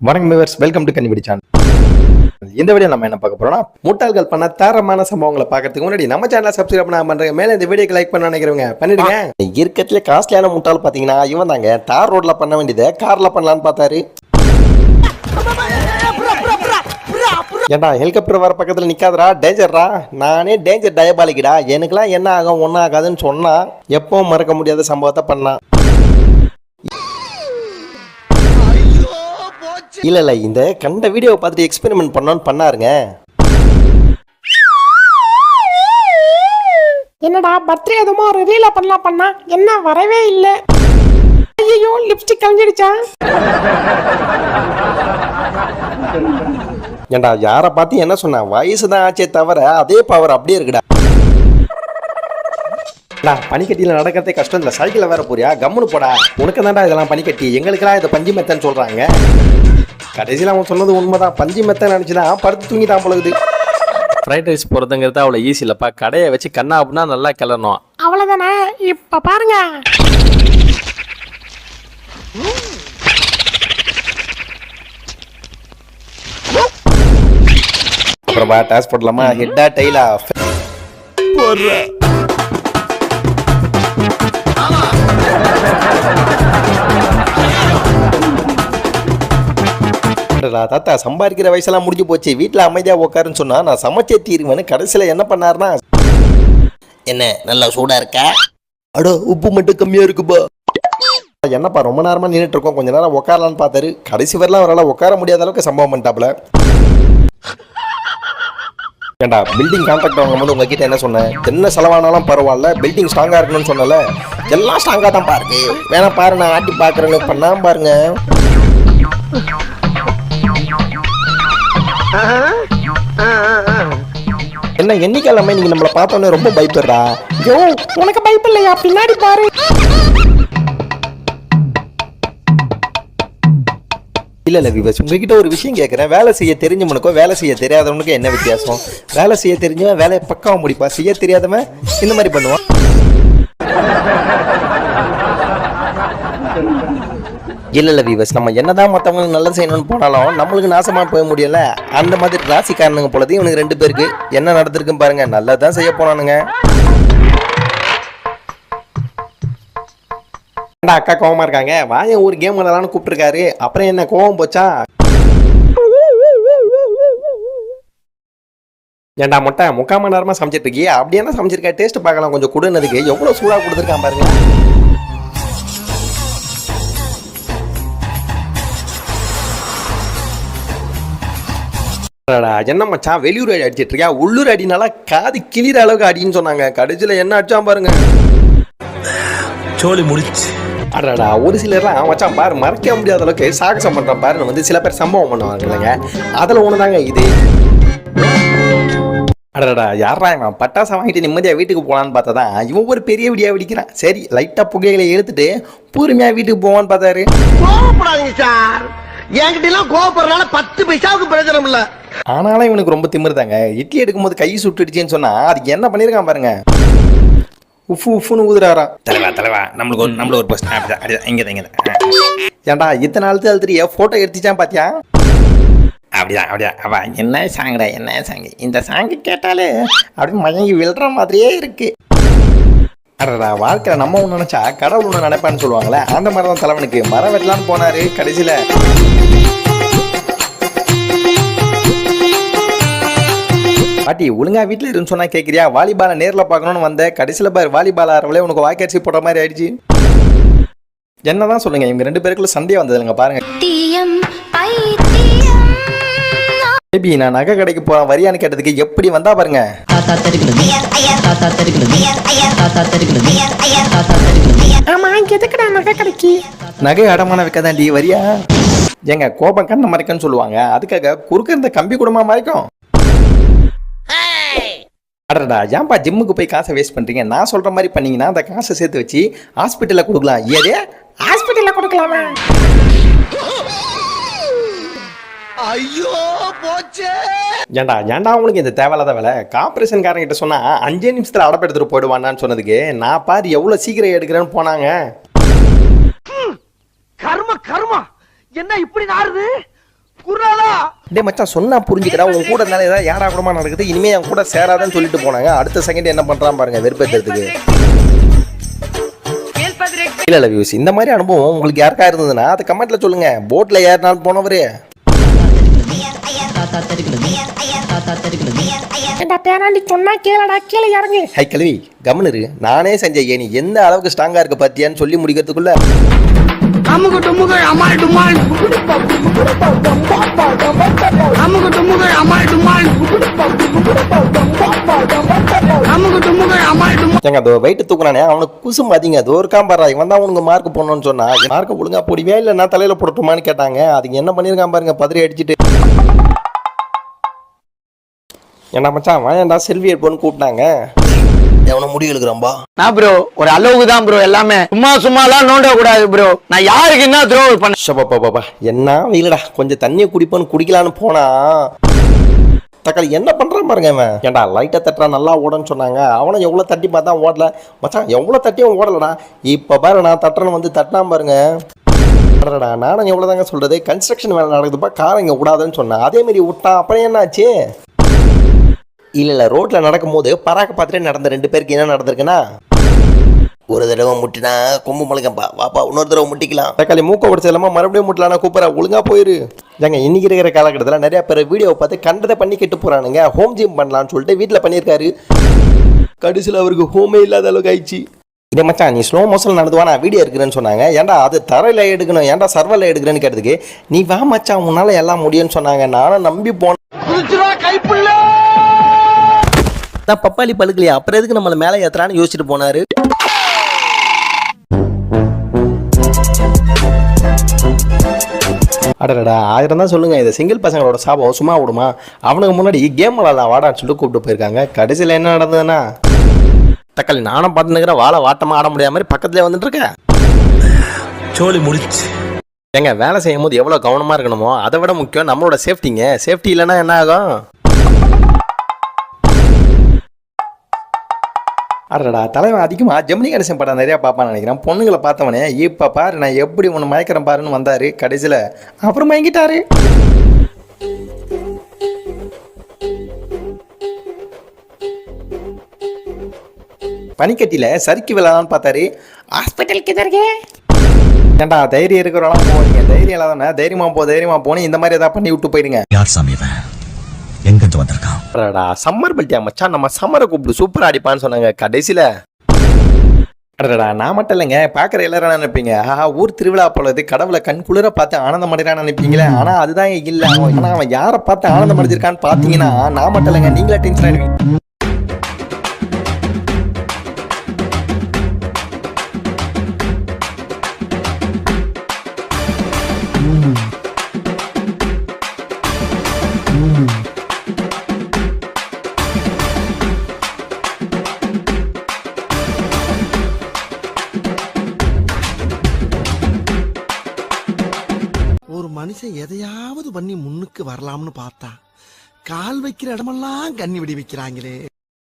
வணக்கம் viewers welcome to Kannipadi channel இந்த video நம்ம என்ன பார்க்க போறோம்னா முட்டாள்கள் பண்ண தரமான சம்பவங்களை பார்க்கறதுக்கு முன்னாடி நம்ம சேனலை சப்ஸ்கிரைப் பண்ண பண்றேங்க. மேல இந்த வீடியோக்கு லைக் பண்ண நினைக்கிறவங்க பண்ணிடுங்க. இருக்கிறதுல காஸ்ட்லியான முட்டாள் பாத்தீங்கன்னா இவன் தாங்க. தார் ரோட்ல பண்ண வேண்டியதை கார்ல பண்ணலான்னு பார்த்தாரு. ஏண்டா ஹெலிகாப்டர் வர பக்கத்தில் நிற்காதரா டேஞ்சர்ரா நானே டேஞ்சர் டயபாலிக்கடா எனக்குலாம் என்ன ஆகும் ஒன்றும் ஆகாதுன்னு சொன்னால் எப்பவும் மறக்க முடியாத சம்பவத்தை பண்ணான் இல்ல இல்ல இந்த கண்ட வீடியோவை பார்த்துட்டு எக்ஸ்பெரிமெண்ட் பண்ணோன்னு பண்ணாருங்க. என்னடா பர்த்டே எதுமோ ரிவீல பண்ணலாம் பண்ணா? என்ன வரவே இல்ல. ஐயோ லிப்ஸ்டிக் கலைஞ்சிடுச்சா? ஏண்டா யாரை பார்த்து என்ன சொன்ன? வயசு தான் ஆச்சே தவிர அதே பவர் அப்படியே இருக்குடா. பனிக்கட்டியில் நடக்கிறதே கஷ்டம் இல்லை. சைக்கிளில் வேற போறியா? கம்முனு போடா. உனக்கு தான்டா இதெல்லாம் பனிக்கட்டி. எங்களுக்கெல்லாம் இதை பஞ்சு மெத்தன்னு சொல்றாங்க. கடைசியில் அவன் சொன்னது உண்மைதான். பஞ்சு மெத்தன் நினச்சிதான் படுத்து தூங்கிட்டான் பொழுது ஃப்ரைட் ரைஸ் போகிறதுங்கிறது அவ்வளோ ஈஸி இல்லைப்பா. கடையை வச்சு கண்ணா அப்படின்னா நல்லா கிளறணும். அவ்வளவுதானே? இப்ப பாருங்க. அப்புறம் டாஸ் போடலாமா? ஹெட்டா டைலா அடடா, தாத்தா சம்பாதிக்கிற வயசெல்லாம் முடிஞ்சு போச்சு. வீட்டில் அமைதியாக உட்காருன்னு சொன்னா நான் சமைச்சே தீருவேன்னு கடைசியில் என்ன பண்ணாருன்னா என்ன நல்லா சூடா இருக்கா? அடோ உப்பு மட்டும் கம்மியா இருக்குப்பா. என்னப்பா ரொம்ப நேரமா நின்றுட்டு இருக்கோம் கொஞ்ச நேரம் உட்காரலான்னு பார்த்தாரு. கடைசி வரலாம் அவரால் உட்கார முடியாத அளவுக்கு சம்பவம் பண்ணிட்டாப்ல ஏண்டா பில்டிங் கான்ட்ராக்ட் வாங்கும்போது உங்ககிட்ட என்ன சொன்னேன் என்ன செலவானாலும் பரவாயில்ல. பில்டிங் ஸ்ட்ராங்காக இருக்கணும்னு சொன்னல. எல்லாம் ஸ்ட்ராங்காக தான் பாருங்க வேணா பாரு நான் ஆட்டி பார்க்குறேன்னு பண்ணாம பாருங்க. என்ன என்னைக்கிழமை நீங்க நம்மள பார்த்தோன்னே ரொம்ப பயப்படுறா? யோ உனக்கு பயப்பு இல்லையா பின்னாடி பாரு. இல்ல இல்ல விவஸ் உங்ககிட்ட ஒரு விஷயம் கேட்கறேன் வேலை செய்ய தெரிஞ்சவனுக்கும் வேலை செய்ய தெரியாதவனுக்கும் என்ன வித்தியாசம்? வேலை செய்ய தெரிஞ்சவன் வேலையை பக்காவும் முடிப்பா செய்ய தெரியாதவன் இந்த மாதிரி பண்ணுவான். இல்லை இல்லை விவஸ் நம்ம என்னதான் மற்றவங்களுக்கு நல்லது செய்யணும்னு போனாலும் நம்மளுக்கு நாசமா போக முடியல. அந்த மாதிரி ராசிக்காரனுங்க போலது இவனுக்கு ரெண்டு பேருக்கு என்ன நடந்திருக்குன்னு பாருங்க. நல்லதான் செய்ய போனானுங்க ஏன்டா அக்கா கோவமாக இருக்காங்க? வாங்க ஒரு கேம் விளாடலாம்னு கூப்பிட்டுருக்காரு. அப்புறம் என்ன கோவம் போச்சா? ஏன்டா முட்டை முக்கால் மணி நேரமாக சமைச்சிட்டு இருக்கியே? அப்படி என்ன சமைச்சிருக்க? டேஸ்ட் பார்க்கலாம். கொஞ்சம் கொடுனதுக்கு எவ்வளோ சூடாக கொடுத்துருக்கான் பாருங்க. என்ன மச்சான் வெளியூர் அடி அடிச்சிட்டு இருக்கியா? உள்ளூர் அடினால காது கிளிற அளவுக்கு அடின்னு சொன்னாங்க. கடைசியில் என்ன அடிச்சான் பாருங்க. சோலி முடிச்சு. அடடா ஒரு சிலர்லாம் மச்சான் பாரு மறக்க முடியாத அளவுக்கு சாகசம் பண்றான் பாருன்னு வந்து சில பேர் சம்பவம் பண்ணுவாங்க இல்லைங்க? அதில் ஒன்று தாங்க இது. அடடா யாரா இவன்? பட்டாசு வாங்கிட்டு நிம்மதியாக வீட்டுக்கு போகலான்னு பார்த்தா தான் இவன் ஒரு பெரிய விடியா வெடிக்கிறான். சரி லைட்டாக புகைகளை எடுத்துட்டு பொறுமையாக வீட்டுக்கு போவான்னு பார்த்தாரு. சார். என்கிட்ட எல்லாம் கோவப்படுறதுனால பத்து பைசாவுக்கு பிரயோஜனம் இல்ல. ஆனாலும் இவனுக்கு ரொம்ப திமிருதாங்க. இட்லி எடுக்கும்போது கை சுட்டுடுச்சுன்னு சொன்னா அதுக்கு என்ன பண்ணியிருக்கான் பாருங்க. உஃபு உஃபுன்னு ஊதுறாரா தலைவா தலைவா நம்மளுக்கு ஒரு நம்மளுக்கு ஒரு பஸ் அப்படிதான் இங்கே தான் இங்கே தான் ஏன்டா இத்தனை நாள் அழுத்துறிய ஃபோட்டோ எடுத்துச்சான் பாத்தியா? அப்படிதான் அப்படியா அவா என்ன சாங்கடா என்ன சாங்கு? இந்த சாங்கு கேட்டாலே அப்படியே மயங்கி விழுற மாதிரியே இருக்கு. அடடா வாழ்க்கையில நம்ம ஒன்று நினைச்சா கடவுள் ஒன்று நினைப்பான்னு சொல்லுவாங்களே அந்த மாதிரி தான் தலைவனுக்கு மரம் வெட்டலான்னு போனாரு கடைசியில. பாட்டி ஒழுங்கா வீட்டில் இருந்து சொன்னா கேட்குறியா வாலிபாலை நேரில் பார்க்கணும்னு வந்த கடைசியில் பாரு வாலிபால் ஆறவளே உனக்கு வாய்க்காட்சி போட்ட மாதிரி ஆயிடுச்சு. என்னதான் சொல்லுங்க இவங்க ரெண்டு பேருக்குள்ள சண்டே வந்ததுங்க பாருங்க. பேபி நான் நகை கடைக்கு போறேன் வரியான்னு கேட்டதுக்கு எப்படி வந்தா பாருங்க. தாத்தா தெருக்கிறது தாத்தா தெருக்கிறது தாத்தா தெருக்கிறது தாத்தா தெருக்கிறது ஆமா எதுக்குடா நகை கிடைக்கி? நகை அடமான வைக்கதான் டி வரியா? ஏங்க கோபம் கண்ணை மறைக்கன்னு சொல்லுவாங்க. அதுக்காக குறுக்க இருந்த கம்பி குடுமா மறைக்கும். அடடா ஏன்பா ஜிம்முக்கு போய் காசை வேஸ்ட் பண்றீங்க? நான் சொல்ற மாதிரி பண்ணீங்கன்னா அந்த காசை சேர்த்து வச்சு ஹாஸ்பிட்டல்ல கொடுக்கலாம். ஏதே? ஹாஸ்பிட்டல்ல கொடுக்கலாமா? ஐயோ போச்சே. ஏன்டா ஏன்டா உனக்கு இந்த தேவையில்லாத வேலை? கார்பரேஷன் காரங்கிட்ட சொன்னா அஞ்சே நிமிஷத்துல அடப்பு எடுத்துட்டு போயிடுவானான்னு சொன்னதுக்கு நான் பாரு எவ்வளவு சீக்கிரம் எடுக்கிறேன்னு போனாங்க. கர்ம கர்மா. என்ன இப்படி நாறுது? டே மச்சான் சொன்னா புரிஞ்சுக்கடா. உன் கூட இருந்தாலும் ஏதாவது யாரா கூடமா நடக்குது இனிமே என் கூட சேராதன்னு சொல்லிட்டு போனாங்க. அடுத்த செகண்ட் என்ன பண்றான் பாருங்க வெறுப்பேத்துறதுக்கு. இல்ல இல்ல வியூஸ் இந்த மாதிரி அனுபவம் உங்களுக்கு யாருக்கா இருந்ததுன்னா அது கமெண்ட்ல சொல்லுங்க. போட்ல ஏறினாலும் போனவரு. ஏண்டா பேராண்டி சொன்னா கேளடா கீழே இறங்கு. ஹை கல்வி கவனிரு நானே செஞ்ச ஏனி எந்த அளவுக்கு ஸ்ட்ராங்கா இருக்க பாத்தியான்னு சொல்லி முடிக்கிறதுக்குள்ள அமுகு டுமுகு அமால் டுமால். அமுகு டுமுகு அமால் டுமால். அமுகு டுமுகு அமால் டுமால். ஏங்க அதோ வெயிட் தூக்குறானே அவனுக்கு குசு பாத்தீங்க அதோ இருக்கான் பாரு இவன் தான் உனக்கு மார்க் போடணும்னு சொன்னா. மார்க் ஒழுங்கா போடுவியா இல்ல நான் தலையில போடட்டுமான்னு கேட்டாங்க. அதுக்கு என்ன பண்ணிருக்கான் பாருங்க பதறி அடிச்சிட்டு. என்ன மச்சான் வாயண்டா செல்ஃபி எடுப்போன்னு கூப்பிட்டாங்க. எவனை முடி எழுக்குறான்பா நான் ப்ரோ ஒரு அளவுக்கு தான் ப்ரோ எல்லாமே. சும்மா சும்மாலாம் நோண்ட கூடாது ப்ரோ நான் யாருக்கு என்ன த்ரோ பண்ண ஷப்பாப்பாப்பா என்ன வெயிலடா கொஞ்சம் தண்ணியை குடிப்போன்னு குடிக்கலான்னு போனா. தக்காளி என்ன பண்றான் பாருங்க அவன் ஏன்டா லைட்டை தட்டுறா நல்லா ஓடன்னு சொன்னாங்க. அவனை எவ்வளோ தட்டி பார்த்தா ஓடல. மச்சான் எவ்வளோ தட்டியும் ஓடலடா. இப்போ பாரு நான் தட்டுறேன்னு வந்து தட்டினான் பாருங்க. அடடா நானும் எவ்வளோ தாங்க சொல்றது? கன்ஸ்ட்ரக்ஷன் வேலை நடக்குதுப்பா காரை இங்கே விடாதுன்னு சொன்னேன். அதே மாதிரி விட்டான். அப்புறம் என்னாச்சு? இல்லை இல்லை ரோட்டில் நடக்கும்போது பராக்க பார்த்துட்டு நடந்த ரெண்டு பேருக்கு என்ன நடந்திருக்குன்னா ஒரு தடவை முட்டினா கொம்பு முளைக்கம்பா. வாப்பா இன்னொரு தடவை முட்டிக்கலாம். தக்காளி மூக்க உடச்சு இல்லாமல் மறுபடியும் முட்டலானா கூப்பிட்றா. ஒழுங்காக போயிரு. ஏங்க இன்னைக்கு இருக்கிற காலகட்டத்தில் நிறைய பேர் வீடியோவை பார்த்து கண்டதை பண்ணி கெட்டு போகிறானுங்க ஹோம் ஜிம் பண்ணலான்னு சொல்லிட்டு வீட்டில் பண்ணியிருக்காரு. கடைசியில் அவருக்கு ஹோமே இல்லாத அளவுக்கு ஆயிடுச்சு. இதே மச்சான் நீ ஸ்லோ மோஷன் நடந்து நான் வீடியோ எடுக்கிறேன்னு சொன்னாங்க. ஏன்டா அது தரையில் எடுக்கணும். ஏன்டா சர்வரில் எடுக்கிறேன்னு கேட்டதுக்கு நீ வா மச்சான் உன்னால் எல்லாம் முடியும்னு சொன்னாங்க. நானும் நம்பி போனேன் நான் பப்பாளி பழுக்கலையா? அப்புறம் எதுக்கு நம்மளை மேலே ஏத்துறான்னு யோசிச்சுட்டு போனாரு? அடடா ஆயிரம் தான் சொல்லுங்க. இது சிங்கிள் பசங்களோட சாபம் சும்மா விடுமா? அவனுக்கு முன்னாடி கேம் விளாடலாம் வாடான்னு சொல்லிட்டு கூப்பிட்டு போயிருக்காங்க. கடைசியில் என்ன நடந்ததுன்னா தக்காளி நானும் பார்த்துனுக்கிறேன் வாழை வாட்டமாக ஆட முடியாத மாதிரி பக்கத்துலேயே வந்துட்டு இருக்கேன் சோலி முடிச்சு. ஏங்க வேலை செய்யும் போது எவ்வளோ கவனமாக இருக்கணுமோ அதை விட முக்கியம் நம்மளோட சேஃப்டிங்க சேஃப்டி இல்லைன்னா என்ன ஆகும்? அடடா தலைவன் அதிகமாக ஜெமினி கணேசன் படம் நிறையா பார்ப்பான்னு நினைக்கிறேன். பொண்ணுங்களை பார்த்தவனே இப்போ பாரு நான் எப்படி ஒன்று மயக்கிறேன் பாருன்னு வந்தார் கடைசியில். அப்புறம் மயங்கிட்டாரு. பனிக்கட்டியில் சறுக்கி விழாதான்னு பார்த்தாரு. ஹாஸ்பிட்டலுக்கு கிதர்கே ஏன்டா தைரியம் இருக்கிறவெல்லாம் போவீங்க. தைரியம் இல்லாதானே தைரியமா போ தைரியமா போனி இந்த மாதிரி ஏதாவது பண்ணி விட்டு போயிடுங்க யார் சாமி எங்கிருந்து வந்திருக்கான்? சம்மர் பல்ட்டியா மச்சான்? நம்ம சம்மரை கூப்பிட்டு சூப்பரா அடிப்பான்னு சொன்னாங்க கடைசியில. அடடா நான் மட்டும் இல்லைங்க பார்க்குற எல்லாரும் நினைப்பீங்க? ஆஹா ஊர் திருவிழா போலது கடவுளை கண் குளிர பார்த்து ஆனந்தம் அடைறான்னு நினைப்பீங்களே? ஆனா அதுதான் இல்ல. அவன் ஆனா அவன் யாரை பார்த்து ஆனந்தம் அடைஞ்சிருக்கான்னு பார்த்தீங்கன்னா நான் மட்டும் இல்லைங்க நீங்களே டென்ஷன் ஆயிடுவீங்க. மனுஷன் எதையாவது பண்ணி முன்னுக்கு வரலாம்னு பார்த்தா கால் வைக்கிற இடமெல்லாம் கண்ணி விடி வைக்கிறாங்களே.